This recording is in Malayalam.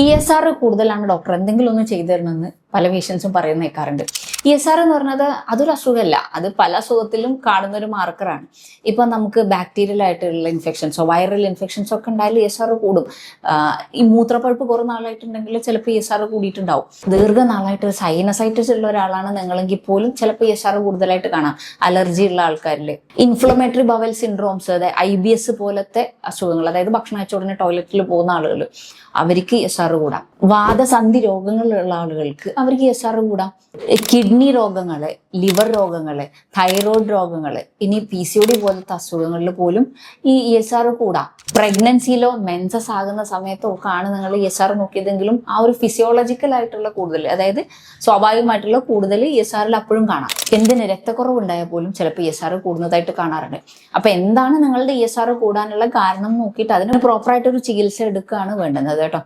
ഇ എസ് ആർ കൂടുതലാണ് ഡോക്ടർ. എന്തെങ്കിലും ഒന്ന് ചെയ്തു തരണമെന്ന് പല പേഷ്യൻസും പറയുന്ന കേൾക്കാറുണ്ട് ഇ എസ് ആർ എന്ന് പറഞ്ഞത് അതൊരു അസുഖമല്ല. അത് പല അസുഖത്തിലും കാണുന്ന ഒരു മാർക്കറാണ് ഇപ്പൊ നമുക്ക് ബാക്ടീരിയൽ ആയിട്ടുള്ള ഇൻഫെക്ഷൻസോ വൈറൽ ഇൻഫെക്ഷൻസോ ഒക്കെ ഉണ്ടായാൽ ഇ എസ് ആർ കൂടും. ഈ മൂത്രപ്പഴുപ്പ് കുറേ നാളായിട്ടുണ്ടെങ്കിൽ ചിലപ്പോൾ ഇ എസ് ആർ കൂടിയിട്ടുണ്ടാവും. ദീർഘനാളായിട്ട് സൈനസൈറ്റിസ് ഉള്ള ഒരാളാണ് നിങ്ങളെങ്കിൽ പോലും ചിലപ്പോൾ ഇ എസ് ആർ കൂടുതലായിട്ട് കാണാം. അലർജി ഉള്ള ആൾക്കാരിൽ. ഇൻഫ്ലമേറ്ററി ബവൽ സിൻഡ്രോംസ് അതായത് ഐ ബി എസ് പോലത്തെ അസുഖങ്ങൾ അതായത് ഭക്ഷണം കഴിച്ച ഉടനെ ടോയ്ലറ്റിൽ പോകുന്ന ആളുകൾ അവർക്ക് എസ് ആർ കൂടാം. വാദസന്ധി രോഗങ്ങളുള്ള ആളുകൾക്ക് അവർക്ക് എസ് ആർ കൂടാം. രോഗങ്ങൾ ലിവർ രോഗങ്ങൾ തൈറോയ്ഡ് രോഗങ്ങൾ ഇനി പി സി ഒ ഡി പോലത്തെ അസുഖങ്ങളിൽ പോലും ഈ ഇ എസ് ആർ കൂടാം. പ്രഗ്നൻസിയിലോ മെൻസസ് ആകുന്ന സമയത്തോ ഒക്കെ ആണ് നിങ്ങൾ എസ് ആർ നോക്കിയതെങ്കിലും ആ ഒരു ഫിസിയോളജിക്കൽ ആയിട്ടുള്ള കൂടുതൽ അതായത് സ്വാഭാവികമായിട്ടുള്ള കൂടുതൽ ഇ എസ് ആറിൽ അപ്പോഴും കാണാം. എന്തിന്? രക്തക്കുറവ് ഉണ്ടായാൽ പോലും ചിലപ്പോൾ ഇ എസ് ആർ കൂടുന്നതായിട്ട് കാണാറുണ്ട്. അപ്പൊ എന്താണ് നിങ്ങളുടെ ഇ എസ് ആർ കൂടാനുള്ള കാരണം നോക്കിയിട്ട് അതിന് പ്രോപ്പറായിട്ട് ഒരു ചികിത്സ എടുക്കുകയാണ് വേണ്ടുന്നത് കേട്ടോ.